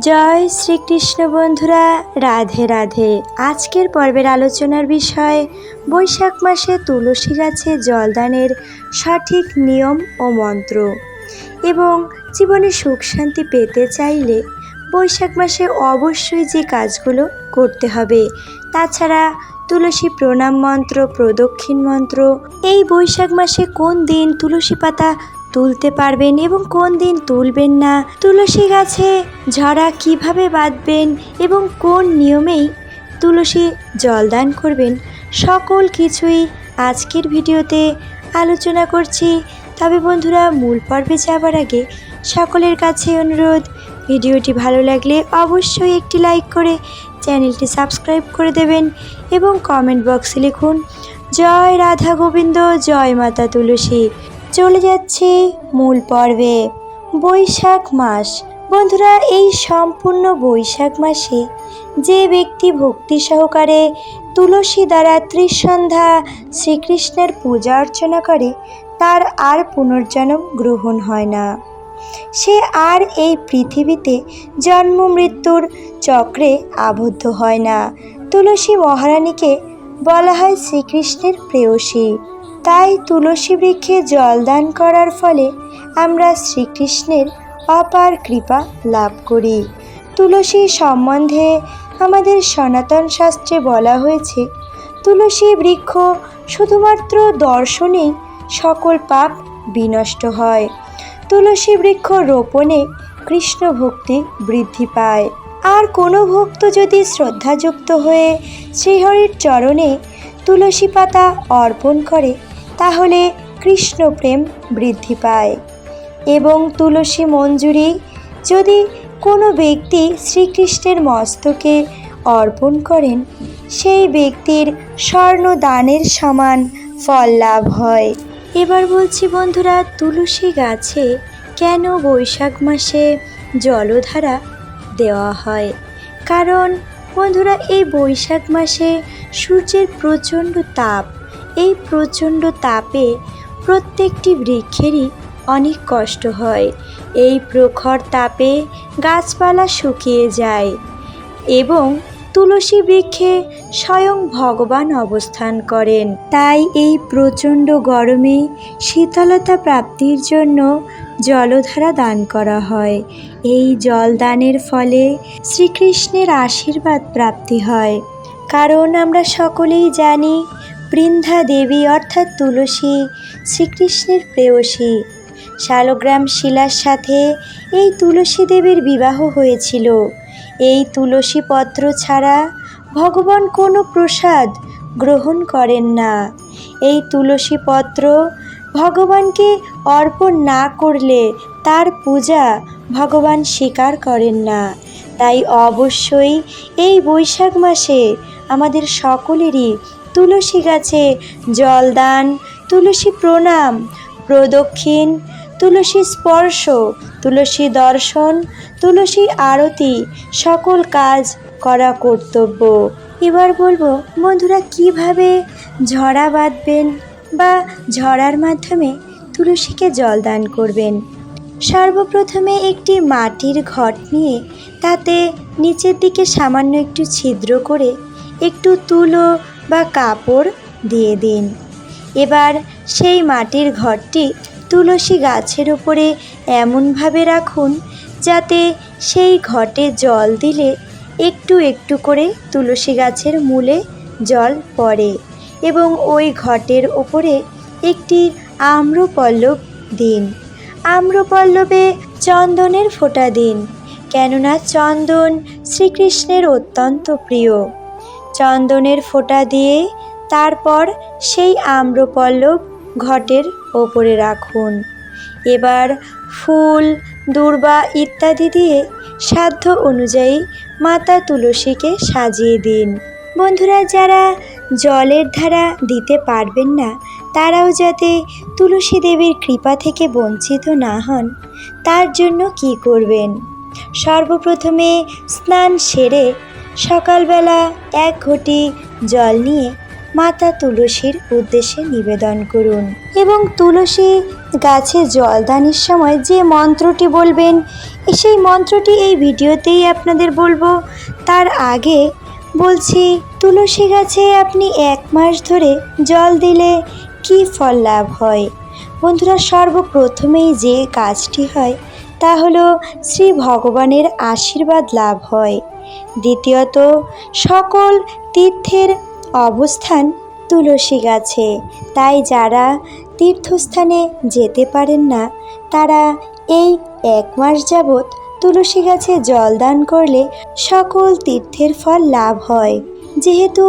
জয় শ্রীকৃষ্ণ বন্ধুরা, রাধে রাধে। আজকের পর্বের আলোচনার বিষয়, বৈশাখ মাসে তুলসী গাছে জলদানের সঠিক নিয়ম ও মন্ত্র। এবং জীবনে সুখ শান্তি পেতে চাইলে বৈশাখ মাসে অবশ্যই যে কাজগুলো করতে হবে, তাছাড়া তুলসী প্রণাম মন্ত্র, প্রদক্ষিণ মন্ত্র। এই বৈশাখ মাসে কোন দিন তুলসী পাতা তুলতে পারবেন এবং কোন দিন তুলবেন না। তুলসী গাছে ঝরা কীভাবে বাঁধবেন এবং কোন নিয়মেই তুলসী জলদান করবেন, সকল কিছুই আজকের ভিডিওতে আলোচনা করছি। তবে বন্ধুরা, মূল পর্বে যাবার আগে সকলের কাছে অনুরোধ, ভিডিওটি ভালো লাগলে অবশ্যই একটি লাইক করে চ্যানেলটি সাবস্ক্রাইব করে দেবেন এবং কমেন্ট বক্সে লিখুন, জয় রাধা গোবিন্দ, জয় মাতা তুলসী। চলে যাচ্ছে মূল পর্বে। বৈশাখ মাস। বন্ধুরা, এই সম্পূর্ণ বৈশাখ মাসে যে ব্যক্তি ভক্তি সহকারে তুলসী দ্বারা ত্রিসন্ধ্যা শ্রীকৃষ্ণের পূজা অর্চনা করে, তার আর পুনর্জন্ম গ্রহণ হয় না। সে আর এই পৃথিবীতে জন্ম মৃত্যুর চক্রে আবদ্ধ হয় না। তুলসী মহারানীকে বলা হয় শ্রীকৃষ্ণের প্রেয়সী। তাই তুলসী বৃক্ষে জলদান করার ফলে আমরা শ্রীকৃষ্ণের অপার কৃপা লাভ করি। তুলসী সম্বন্ধে আমাদের সনাতন শাস্ত্রে বলা হয়েছে, তুলসী বৃক্ষ শুধুমাত্র দর্শনেই সকল পাপ বিনষ্ট হয়। তুলসী বৃক্ষ রোপণে কৃষ্ণ ভক্তি বৃদ্ধি পায়। আর কোনো ভক্ত যদি শ্রদ্ধাযুক্ত হয়ে শ্রীহরির চরণে তুলসী পাতা অর্পণ করে তাহলে কৃষ্ণ প্রেম বৃদ্ধি পায়। এবং তুলসী মঞ্জুরি, যদি কোনো ব্যক্তি শ্রীকৃষ্ণের মস্তকে অর্পণ করেন, সেই ব্যক্তির স্বর্ণ দানের সমান ফল লাভ হয়। এবার বলছি বন্ধুরা, তুলসী গাছে কেন বৈশাখ মাসে জলধারা দেওয়া হয়? কারণ বন্ধুরা, এই বৈশাখ মাসে সূর্যের প্রচণ্ড তাপ এই প্রচণ্ড তাপে প্রত্যেকটি বৃক্ষেরই অনেক কষ্ট হয়। এই প্রখর তাপে গাছপালা শুকিয়ে যায় এবং তুলসী বৃক্ষে স্বয়ং ভগবান অবস্থান করেন। তাই এই প্রচণ্ড গরমে শীতলতা প্রাপ্তির জন্য জলধারা দান করা হয়। এই জল দানের ফলে শ্রীকৃষ্ণের আশীর্বাদ প্রাপ্তি হয়। কারণ আমরা সকলেই জানি বৃন্ধা দেবী অর্থাৎ তুলসী, শ্রীকৃষ্ণের প্রেয়সী। শালগ্রাম শিলার সাথে এই তুলসী দেবীর বিবাহ হয়েছিল। এই তুলসী পত্র ছাড়া ভগবান কোনো প্রসাদ গ্রহণ করেন না। এই তুলসী পত্র ভগবানকে অর্পণ না করলে তার পূজা ভগবান স্বীকার করেন না। তাই অবশ্যই এই বৈশাখ মাসে আমাদের সকলেরই তুলসী গাছে জলদান, তুলসী প্রণাম, প্রদক্ষিণ, তুলসী স্পর্শ, তুলসী দর্শন, তুলসী আরতি, সকল কাজ করা কর্তব্য। এবার বলব, বন্ধুরা কীভাবে ঝরা বাঁধবেন বা ঝরার মাধ্যমে তুলসীকে জলদান করবেন? সর্বপ্রথমে একটি মাটির ঘট নিয়ে তাতে নিচের দিকে সামান্য একটু ছিদ্র করে একটু তুলো বা কাপড় দিয়ে দিন। এবার সেই মাটির ঘরটি তুলসী গাছের উপরে এমনভাবে রাখুন, যাতে সেই ঘটে জল দিলে একটু একটু করে তুলসী গাছের মূলে জল পড়ে এবং ওই ঘটের ওপরে একটি আম্রপল্লব দিন। আম্রপল্লবে চন্দনের ফোঁটা দিন, কেননা চন্দন শ্রীকৃষ্ণের অত্যন্ত প্রিয়। চন্দনের ফোঁটা দিয়ে তারপর সেই আম্রপল্লব ঘটের ওপরে রাখুন। এবার ফুল, দূর্বা ইত্যাদি দিয়ে সাধ্য অনুযায়ী মাতা তুলসীকে সাজিয়ে দিন। বন্ধুরা, যারা জলের ধারা দিতে পারবেন না, তারাও যাতে তুলসী দেবীর কৃপা থেকে বঞ্চিত না হন, তার জন্য কি করবেন? সর্বপ্রথমে স্নান সেরে সকালবেলা এক ঘটি জল নিয়ে মাতা তুলসীর উদ্দেশ্যে নিবেদন করুন। এবং তুলসী গাছে জল জলদানের সময় যে মন্ত্রটি বলবেন, সেই মন্ত্রটি এই ভিডিওতেই আপনাদের বলব। তার আগে বলছি, তুলসী গাছে আপনি এক মাস ধরে জল দিলে কি ফল লাভ হয়? বন্ধুরা, সর্বপ্রথমেই যে কাজটি হয়, তা হলো শ্রী ভগবানের আশীর্বাদ লাভ হয়। দ্বিতীয়ত, সকল তীর্থের অবস্থান তুলসী গাছে। তাই যারা তীর্থস্থানে যেতে পারেন না, তারা এই এক মাস যাবৎ তুলসী গাছে জল দান করলে সকল তীর্থের ফল লাভ হয়। যেহেতু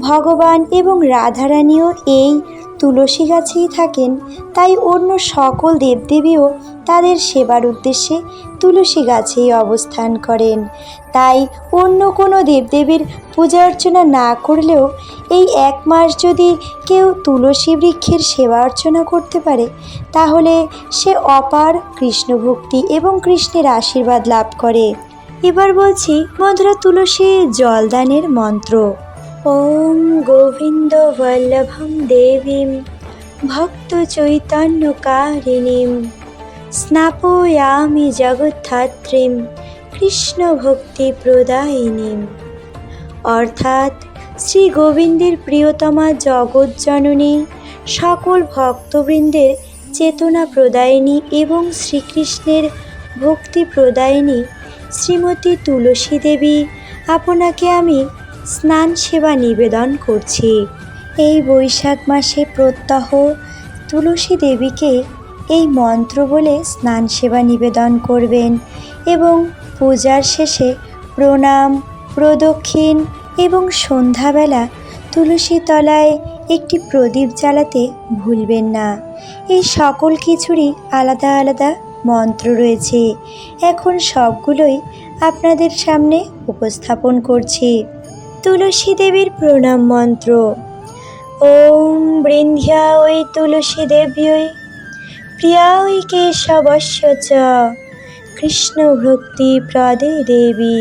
ভগবান এবং রাধারানীও এই তুলসী গাছেই থাকেন, তাই অন্য সকল দেবদেবীও তাদের সেবার উদ্দেশ্যে তুলসী গাছেই অবস্থান করেন। তাই অন্য কোনো দেবদেবীর পূজা অর্চনা না করলেও এই এক মাস যদি কেউ তুলসী বৃক্ষের সেবা অর্চনা করতে পারে, তাহলে সে অপার কৃষ্ণ ভক্তি এবং কৃষ্ণের আশীর্বাদ লাভ করে। এবার বলছি, বন্ধুরা, তুলসী জলদানের মন্ত্র। ওম গোবিন্দ বল্লভম দেবীম, ভক্ত চৈতন্য কারিণীম। স্নাপয়ামি জগদ্ধাত্রীম, কৃষ্ণ ভক্তি প্রদায়িনীম। অর্থাৎ শ্রী গোবিন্দের প্রিয়তমা জগৎজননী সকল ভক্তবৃন্দের চেতনা প্রদায়িনী এবং শ্রীকৃষ্ণের ভক্তি প্রদায়িনী শ্রীমতী তুলসী দেবী, আপনাকে আমি স্নান সেবা নিবেদন করছি। এই বৈশাখ মাসে প্রত্যহ তুলসী দেবীকে এই মন্ত্র বলে স্নান সেবা নিবেদন করবেন এবং পূজার শেষে প্রণাম, প্রদক্ষিণ এবং সন্ধ্যাবেলা তুলসী তলায় একটি প্রদীপ জ্বালাতে ভুলবেন না। এই সকল কিছুরই আলাদা আলাদা মন্ত্র রয়েছে। এখন সবগুলোই আপনাদের সামনে উপস্থাপন করছি। তুলসী দেবীর প্রণাম মন্ত্র। ওম বৃন্ধ্যা ওই তুলসী দেব্যই প্রিয়া ওই কেশবস্য চ কৃষ্ণ ভক্তি প্রদে দেবী,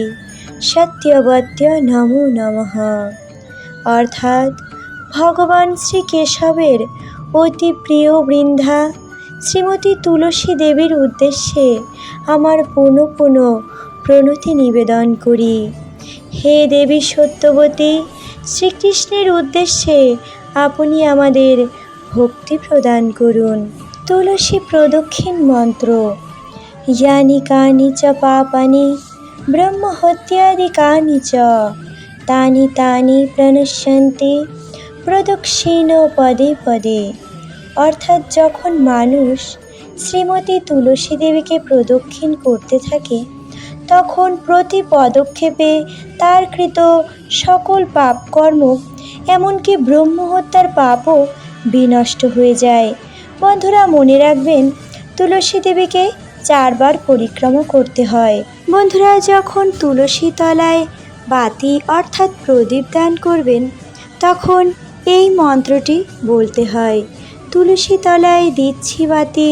সত্যবদ্য নমো নমঃ। অর্থাৎ ভগবান শ্রীকেশবের অতি প্রিয় বৃন্ধা শ্রীমতী তুলসী দেবীর উদ্দেশ্যে আমার পুনঃ পুনঃ প্রণতি নিবেদন করি। হে দেবী সত্যবতী, শ্রীকৃষ্ণের উদ্দেশ্যে আপনি আমাদের ভক্তি প্রদান করুন। তুলসী প্রদক্ষিণ মন্ত্র। ইয়ানি কানি চ পাপানি ব্রহ্মহত্যাদিকানি চ, তানি তানি প্রণশ্যন্তি, প্রদক্ষিণ পদে পদে। অর্থাৎ যখন মানুষ শ্রীমতী তুলসী দেবীকে প্রদক্ষিণ করতে থাকে, তখন প্রতি পদক্ষেপে তার কৃত সকল পাপকর্ম, এমনকি ব্রহ্মহত্যার পাপও বিনষ্ট হয়ে যায়। বন্ধুরা মনে রাখবেন, তুলসী দেবীকে চারবার পরিক্রমা করতে হয়। বন্ধুরা, যখন তুলসী তলায় বাতি অর্থাৎ প্রদীপ দান করবেন, তখন এই মন্ত্রটি বলতে হয়, তুলসী তলায় দিচ্ছি বাতি,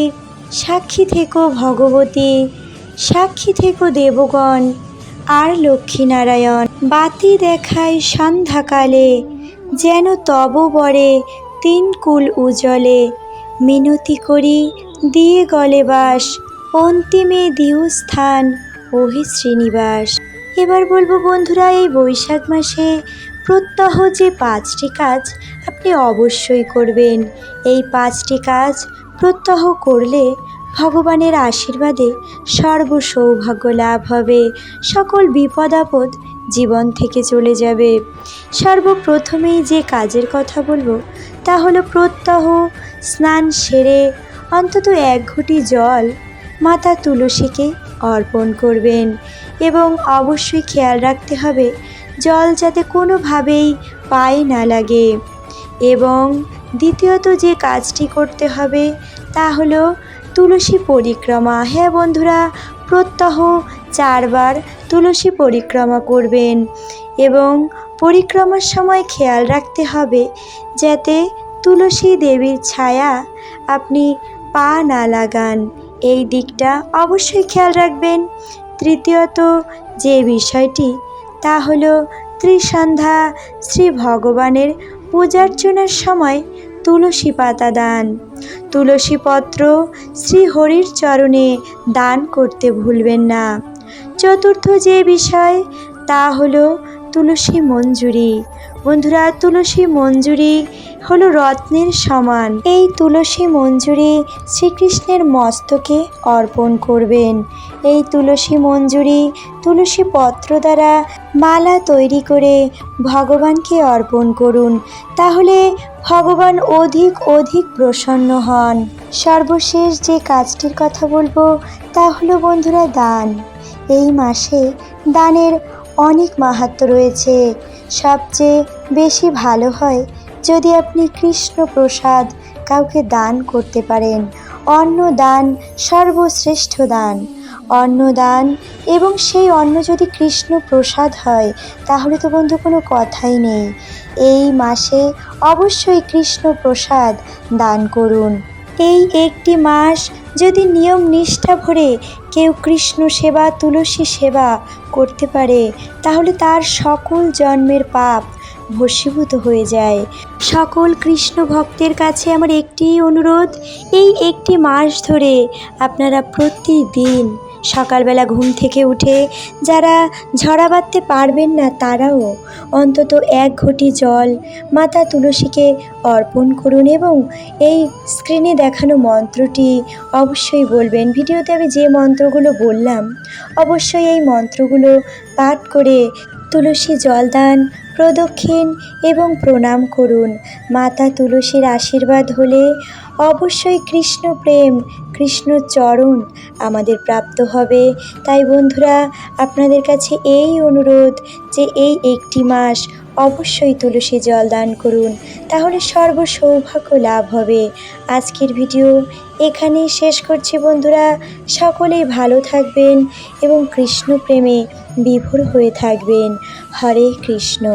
সাক্ষী থেকো ভগবতী, সাক্ষী থেকো দেবগণ, আর লক্ষ্মীনারায়ণ। বাতি দেখায় সন্ধ্যাকালে, যেন তব বরে তিন কুল উজলে মিনতি করি, দিয়ে গলে বাস, অন্তিমে দিও স্থান, ওহে শ্রীনিবাস। এবার বলব বন্ধুরা, এই বৈশাখ মাসে প্রত্যহ যে পাঁচটি কাজ আপনি অবশ্যই করবেন। এই পাঁচটি কাজ প্রত্যহ করলে ভগবানের আশীর্বাদে সর্ব সৌভাগ্য লাভ হবে। সকল বিপদ আপদ জীবন থেকে চলে যাবে। সর্বপ্রথমেই যে কাজের কথা বলব, তা হলো প্রত্যহ, স্নান সেরে অন্তত এক ঘটি জল মাতা তুলসীকে অর্পণ করবেন এবং অবশ্যই খেয়াল রাখতে হবে, জল যাতে কোনোভাবেই পায়ে না লাগে। এবং দ্বিতীয়ত যে কাজটি করতে হবে, তা হলো তুলসী পরিক্রমা। হ্যাঁ বন্ধুরা, প্রত্যহ চারবার তুলসী পরিক্রমা করবেন এবং পরিক্রমার সময় খেয়াল রাখতে হবে যাতে তুলসী দেবীর ছায়া আপনি পা না লাগান। এই দিকটা অবশ্যই খেয়াল রাখবেন। তৃতীয়ত যে বিষয়টি, তা হলো ত্রিসন্ধ্যা, শ্রী ভগবানের পূজার্চনার সময় তুলসী পাতা দান। তুলসী পত্র শ্রীহরির চরণে দান করতে ভুলবেন না। চতুর্থ যে বিষয়, তা হলো তুলসী মঞ্জুরি। বন্ধুরা, তুলসী মঞ্জুরি হলো রত্নের সমান। এই তুলসী মঞ্জুরি শ্রীকৃষ্ণের মস্তকে অর্পণ করবেন। এই তুলসী মঞ্জুরি তুলসী পত্র দ্বারা মালা তৈরি করে ভগবানকে অর্পণ করুন। তাহলে ভগবান অধিক অধিক প্রসন্ন হন। সর্বশেষ যে কাজটির কথা বলব, তা হলো বন্ধুরা, দান। এই মাসে দানের অনেক মাহাত্ম রয়েছে। সবচেয়ে বেশি ভালো হয় যদি আপনি কৃষ্ণ প্রসাদ কাউকে দান করতে পারেন। অন্ন দান সর্বশ্রেষ্ঠ দান। অন্ন দান এবং সেই অন্ন যদি কৃষ্ণ প্রসাদ হয়, তাহলে তো বন্ধু কোনো কথাই নেই। এই মাসে অবশ্যই কৃষ্ণ প্রসাদ দান করুন। এই একটি মাস যদি নিয়ম নিষ্ঠা ভরে কেউ কৃষ্ণ সেবা, তুলসী সেবা করতে পারে, তাহলে তার সকল জন্মের পাপ ভস্মীভূত হয়ে যায়। সকল কৃষ্ণ ভক্তের কাছে আমার একটি অনুরোধ, এই একটি মাস ধরে আপনারা প্রতিদিন সকালবেলা ঘুম থেকে উঠে যারা ঝরা বাঁধতে পারবেন না তারাও অন্তত এক ঘটি জল মাতা তুলসীকে অর্পণ করুন এবং এই স্ক্রিনে দেখানো মন্ত্রটি অবশ্যই বলবেন। ভিডিওতে আমি যে মন্ত্রগুলো বললাম, অবশ্যই এই মন্ত্রগুলো পাঠ করে তুলসী জলদান, প্রদক্ষিণ এবং প্রণাম করুন। মাতা তুলসীর আশীর্বাদ হলে অবশ্যই কৃষ্ণ প্রেম কৃষ্ণ চরণ আমাদের প্রাপ্ত হবে। তাই বন্ধুরা, আপনাদের কাছে এই অনুরোধ যে এই একটি মাস অবশ্যই তুলসী জল দান করুন, তাহলে সর্ব সৌভাগ্য লাভ হবে। আজকের ভিডিও এখানেই শেষ করছি বন্ধুরা। সকলেই ভালো থাকবেন এবং কৃষ্ণ প্রেমে বিভোর হয়ে থাকবেন। হরে কৃষ্ণ।